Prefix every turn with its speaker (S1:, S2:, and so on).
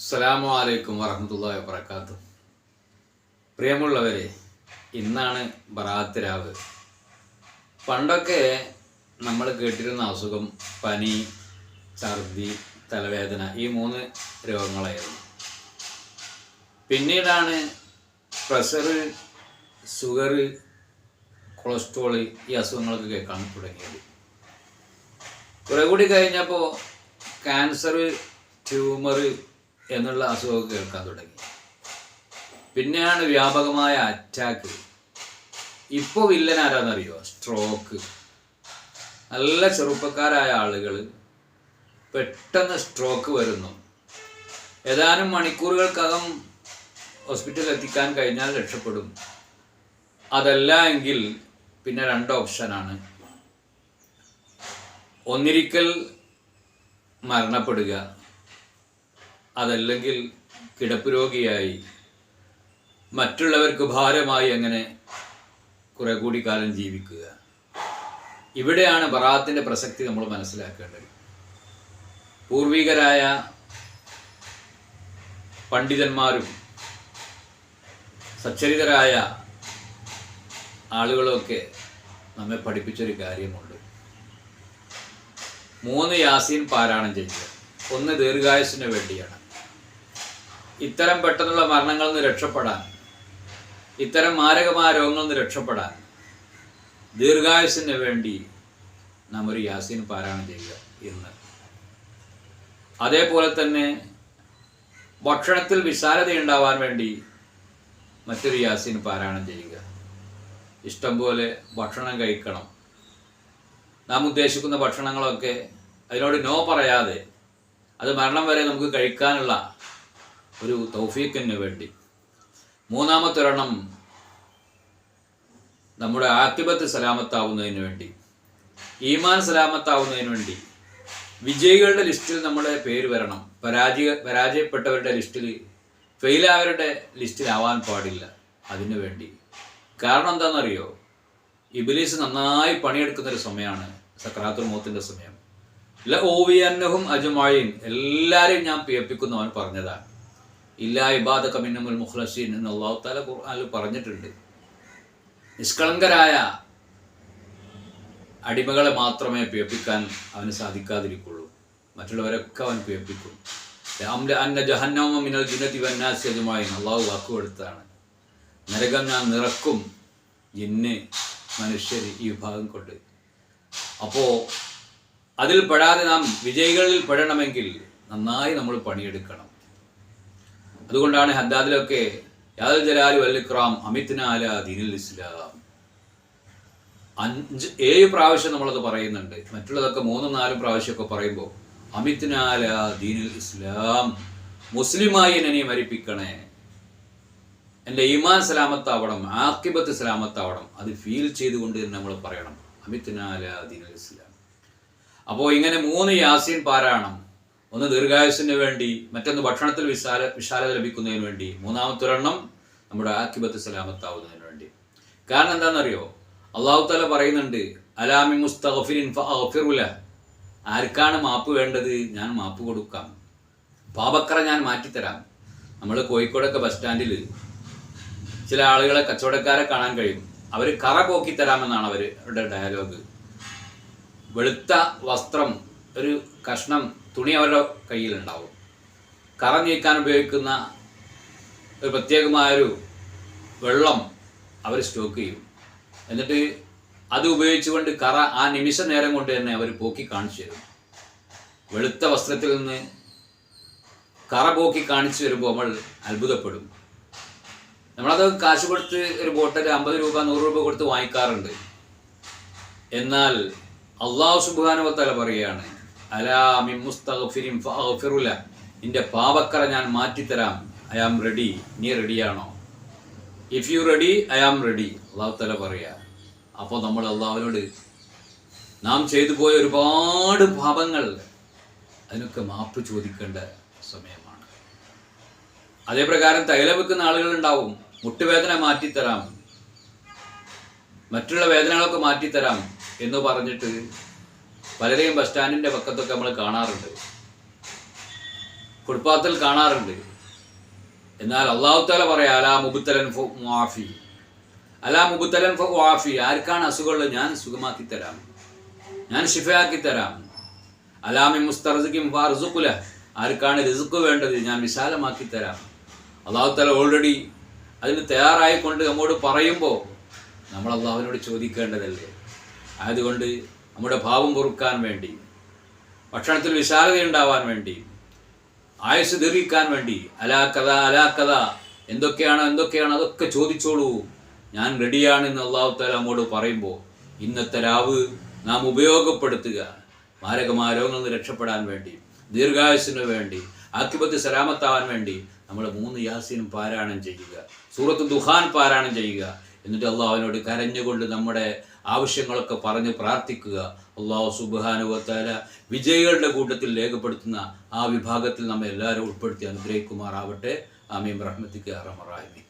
S1: അസ്സലാമു അലൈക്കും വറഹമത്തല്ലാ വാബർക്കാത്തു പ്രിയമുള്ളവരെ ഇന്നാണ് ബറാത്ത് രാവ്. പണ്ടൊക്കെ നമ്മൾ കേട്ടിരുന്ന അസുഖം പനി ഛർദി തലവേദന ഈ മൂന്ന് രോഗങ്ങളായിരുന്നു. പിന്നീടാണ് പ്രഷർ ഷുഗർ കൊളസ്ട്രോൾ ഈ അസുഖങ്ങളൊക്കെ കേൾക്കാൻ തുടങ്ങിയത്. കുറെ കൂടി കഴിഞ്ഞപ്പോൾ ക്യാൻസർ ട്യൂമർ എന്നുള്ള അസുഖം കേൾക്കാൻ തുടങ്ങി. പിന്നെയാണ് വ്യാപകമായ അറ്റാക്ക് ഇപ്പോൾ വില്ലൻ ആരാന്നറിയോ? സ്ട്രോക്ക് നല്ല ചെറുപ്പക്കാരായ ആളുകൾ പെട്ടെന്ന് സ്ട്രോക്ക് വരുന്നു. ഏതാനും മണിക്കൂറുകൾക്കകം ഹോസ്പിറ്റലിൽ എത്തിക്കാൻ കഴിഞ്ഞാൽ രക്ഷപ്പെടും. അതല്ല എങ്കിൽ പിന്നെ രണ്ട് ഓപ്ഷനാണ് ഒന്നിരിക്കൽ മരണപ്പെടുക. അതല്ലെങ്കിൽ കിടപ്പ് രോഗിയായി മറ്റുള്ളവർക്ക് ഭാരമായി അങ്ങനെ കുറെ കൂടി കാലം ജീവിക്കുക. ഇവിടെയാണ് ബറാത്തിന്റെ പ്രസക്തി നമ്മൾ മനസ്സിലാക്കേണ്ടത്. പൂർവികരായ പണ്ഡിതന്മാരും സച്ചരിതരായ ആളുകളൊക്കെ നമ്മെ പഠിപ്പിച്ചൊരു കാര്യമുണ്ട്. മൂന്ന് യാസീൻ പാരായണം ചെയ്യുക. ഒന്ന് ദീർഘായുസിന് വേണ്ടിയാണ്. ഇത്തരം പെട്ടെന്നുള്ള മരണങ്ങളിൽ നിന്ന് രക്ഷപ്പെടാൻ ഇത്തരം മാരകമായ രോഗങ്ങളിൽ നിന്ന് രക്ഷപ്പെടാൻ ദീർഘായുസിന് വേണ്ടി നാം ഒരു യാസീൻ പാരായണം ചെയ്യുക ഇന്ന് അതേപോലെ തന്നെ ഭക്ഷണത്തിൽ വിശാലതയുണ്ടാവാൻ വേണ്ടി മറ്റൊരു യാസീൻ പാരായണം ചെയ്യുക. ഇഷ്ടംപോലെ ഭക്ഷണം കഴിക്കണം. നാം ഉദ്ദേശിക്കുന്ന ഭക്ഷണങ്ങളൊക്കെ അതിനോട് നോ പറയാതെ അത് മരണം വരെ നമുക്ക് കഴിക്കാനുള്ള ഒരു തൗഫീഖിന് വേണ്ടി. മൂന്നാമത്തെ ഒരെണ്ണം നമ്മുടെ ആക്കിബത്ത് സലാമത്താവുന്നതിന് വേണ്ടി. ഈമാൻ സലാമത്താവുന്നതിന് വേണ്ടി. വിജയികളുടെ ലിസ്റ്റിൽ നമ്മുടെ പേര് വരണം. പരാജയ പരാജയപ്പെട്ടവരുടെ ലിസ്റ്റിൽ ഫെയിലായവരുടെ ലിസ്റ്റിലാവാൻ പാടില്ല അതിനു വേണ്ടി. കാരണം എന്താണെന്നറിയോ? ഇബിലീസ് നന്നായി പണിയെടുക്കുന്ന ഒരു സമയമാണ് സക്രാത്തുൽ മോത്തിന്റെ സമയം. ല ഓവിയന്നഹും അജുമായും എല്ലാവരെയും ഞാൻ പിയപ്പിക്കുന്നു അവൻ പറഞ്ഞതാണ്. ഇല്ല ഇബാദ കമിന്നമുൽ മുഖ്ലസീൻ എന്ന് അള്ളാഹു താല ഖുർആനിൽ പറഞ്ഞിട്ടുണ്ട്. നിഷ്കളങ്കരായ അടിമകളെ മാത്രമേ പിയപ്പിക്കാൻ അവന് സാധിക്കാതിരിക്കുള്ളൂ. മറ്റുള്ളവരൊക്കെ അവൻ പിയപ്പിക്കും അന്ന ജഹന്നമ മിനൽ ജിന്നതി വന്നാസി അജുമായും അള്ളാഹു വാക്കുകൊടുത്താണ് നരകം ഞാൻ നിറക്കും ജിന്ന് മനുഷ്യർ ഈ വിഭാഗം കൊണ്ട്. അപ്പോൾ അതിൽ പെടാതെ നാം വിജയികളിൽ പെടണമെങ്കിൽ നന്നായി നമ്മൾ പണിയെടുക്കണം. അതുകൊണ്ടാണ് ഹദ്ദാദിലൊക്കെ യാദൽ ജലാലു വല്ലിക്രാം അമിത്നാല ദീനുൽ ഇസ്ലാം. അഞ്ച് ഏഴ് പ്രാവശ്യം നമ്മളത് പറയുന്നുണ്ട്. മറ്റുള്ളതൊക്കെ മൂന്നും നാലും പ്രാവശ്യമൊക്കെ പറയുമ്പോൾ അമിത്നാല ദീനുൽ ഇസ്ലാം മുസ്ലിമായി എന്നെ മരിപ്പിക്കണേ. എന്റെ ഈമാൻ സലാമത്താവണം ആക്കിബത്ത് സലാമത്താവണം അത് ഫീൽ ചെയ്തുകൊണ്ട് നമ്മൾ പറയണം. അമിത്നാല ദീനുൽ ഇസ്ലാം. അപ്പോൾ ഇങ്ങനെ മൂന്ന് യാസീൻ പാരായണം. ഒന്ന് ദീർഘായുസിന് വേണ്ടി മറ്റൊന്ന് ഭക്ഷണത്തിൽ വിശാല വിശാലത ലഭിക്കുന്നതിന് വേണ്ടി മൂന്നാമത്തെ ഒരെണ്ണം നമ്മുടെ ആക്കിബത്ത് സലാമത്താവുന്നതിന് വേണ്ടി. കാരണം എന്താണെന്നറിയോ? അള്ളാഹു താല പറയുന്നുണ്ട് അലാമി മുസ്തഫിൻ ആർക്കാണ് മാപ്പ് വേണ്ടത്? ഞാൻ മാപ്പ് കൊടുക്കാം. പാപക്കറ ഞാൻ മാറ്റിത്തരാം. നമ്മൾ കോഴിക്കോടൊക്കെ ബസ് സ്റ്റാൻഡിൽ ചില ആളുകളെ കച്ചവടക്കാരെ കാണാൻ കഴിയും. അവർ കറ പോക്കി തരാമെന്നാണ് അവരുടെ ഡയലോഗ്. വെളുത്ത വസ്ത്രം ഒരു കഷ്ണം തുണി അവരുടെ കയ്യിലുണ്ടാവും. കറ നീക്കാൻ ഉപയോഗിക്കുന്ന ഒരു പ്രത്യേകമായൊരു വെള്ളം അവർ സ്റ്റോക്ക് ചെയ്യും. എന്നിട്ട് അത് ഉപയോഗിച്ചുകൊണ്ട് കറ ആ നിമിഷ നേരം കൊണ്ട് തന്നെ അവർ പോക്കി കാണിച്ചു തരും. വെളുത്ത വസ്ത്രത്തിൽ നിന്ന് കറ പോക്കി കാണിച്ചു വരുമ്പോൾ നമ്മൾ അത്ഭുതപ്പെടും. നമ്മളത് കാശ് കൊടുത്ത് ഒരു ബോട്ടിൽ അമ്പത് രൂപ നൂറ് രൂപ കൊടുത്ത് വാങ്ങിക്കാറുണ്ട്. എന്നാൽ അള്ളാഹു സുബാനുവത്തല പറയുകയാണ് അലാമി മുസ്തഫിരിം ഫിറുല നിന്റെ പാപക്കറ ഞാൻ മാറ്റിത്തരാം. I am ready. നീ റെഡിയാണോ? If you ready I am ready അള്ളാഹു തല പറയാ. അപ്പോൾ നമ്മൾ അള്ളാഹുവിനോട് നാം ചെയ്തു പോയ ഒരുപാട് പാപങ്ങൾ അതിനൊക്കെ മാപ്പ് ചോദിക്കേണ്ട സമയമാണ്. അതേപ്രകാരം തൈല വെക്കുന്ന ആളുകളുണ്ടാവും മുട്ടുവേദന മാറ്റിത്തരാം. മറ്റുള്ള വേദനകളൊക്കെ മാറ്റിത്തരാം എന്ന് പറഞ്ഞിട്ട് പലരെയും ബസ് സ്റ്റാൻഡിന്റെ പക്കത്തൊക്കെ നമ്മൾ കാണാറുണ്ട്. ഫുട്പാത്തിൽ കാണാറുണ്ട്. എന്നാൽ അള്ളാഹു താല പറയാം അലാ മുബുത്തലൻ ഫു മുആഫി. അലാ മുബുത്തലൻ ഫു ആർക്കാണ് അസുഖമുള്ളത്? ഞാൻ സുഖമാക്കി തരാം. ഞാൻ ഷിഫയാക്കി തരാം. അലാമി മുസ്തർസിക്കും ഫാർസുക്കുല ആർക്കാണ് റിസുക്ക് വേണ്ടത്? ഞാൻ വിശാലമാക്കി തരാം. അള്ളാഹു താല ഓൾറെഡി അതിന് തയ്യാറായിക്കൊണ്ട് നമ്മോട് പറയുമ്പോൾ നമ്മൾ അള്ളാഹുവിനോട് ചോദിക്കേണ്ടതല്ലേ? ആയതുകൊണ്ട് നമ്മുടെ ഭാവം പൊറുക്കാൻ വേണ്ടി ഭക്ഷണത്തിൽ വിശാലതയുണ്ടാവാൻ വേണ്ടി ആയുസ് ദീർഘിക്കാൻ വേണ്ടി അലാക്കഥ അലാക്കഥ എന്തൊക്കെയാണ് എന്തൊക്കെയാണ് അതൊക്കെ ചോദിച്ചോളൂ. ഞാൻ റെഡിയാണ് എന്ന് അള്ളാഹു താല നമ്മോട് പറയുമ്പോൾ ഇന്നത്തെ രാവ് നാം ഉപയോഗപ്പെടുത്തുക. മാരകമായ രോഗങ്ങളിൽ നിന്ന് രക്ഷപ്പെടാൻ വേണ്ടി ദീർഘായുസിന് വേണ്ടി ആധിപത്യ സലാമത്താവാൻ വേണ്ടി നമ്മൾ മൂന്ന് യാസീനും പാരായണം ചെയ്യുക. സൂറത്ത് ദുഹാൻ പാരായണം ചെയ്യുക. എന്നിട്ട് അള്ളാഹുവിനോട് കരഞ്ഞുകൊണ്ട് നമ്മുടെ ആവശ്യങ്ങളൊക്കെ പറഞ്ഞ് പ്രാർത്ഥിക്കുക. അള്ളാഹു സുബാനുവത്താല വിജയികളുടെ കൂട്ടത്തിൽ രേഖപ്പെടുത്തുന്ന ആ വിഭാഗത്തിൽ നമ്മെ എല്ലാവരും ഉൾപ്പെടുത്തി അനുഗ്രഹിക്കുമാറാവട്ടെ. ആമീം റഹ്മത്തിക്ക് അറമറായ്മി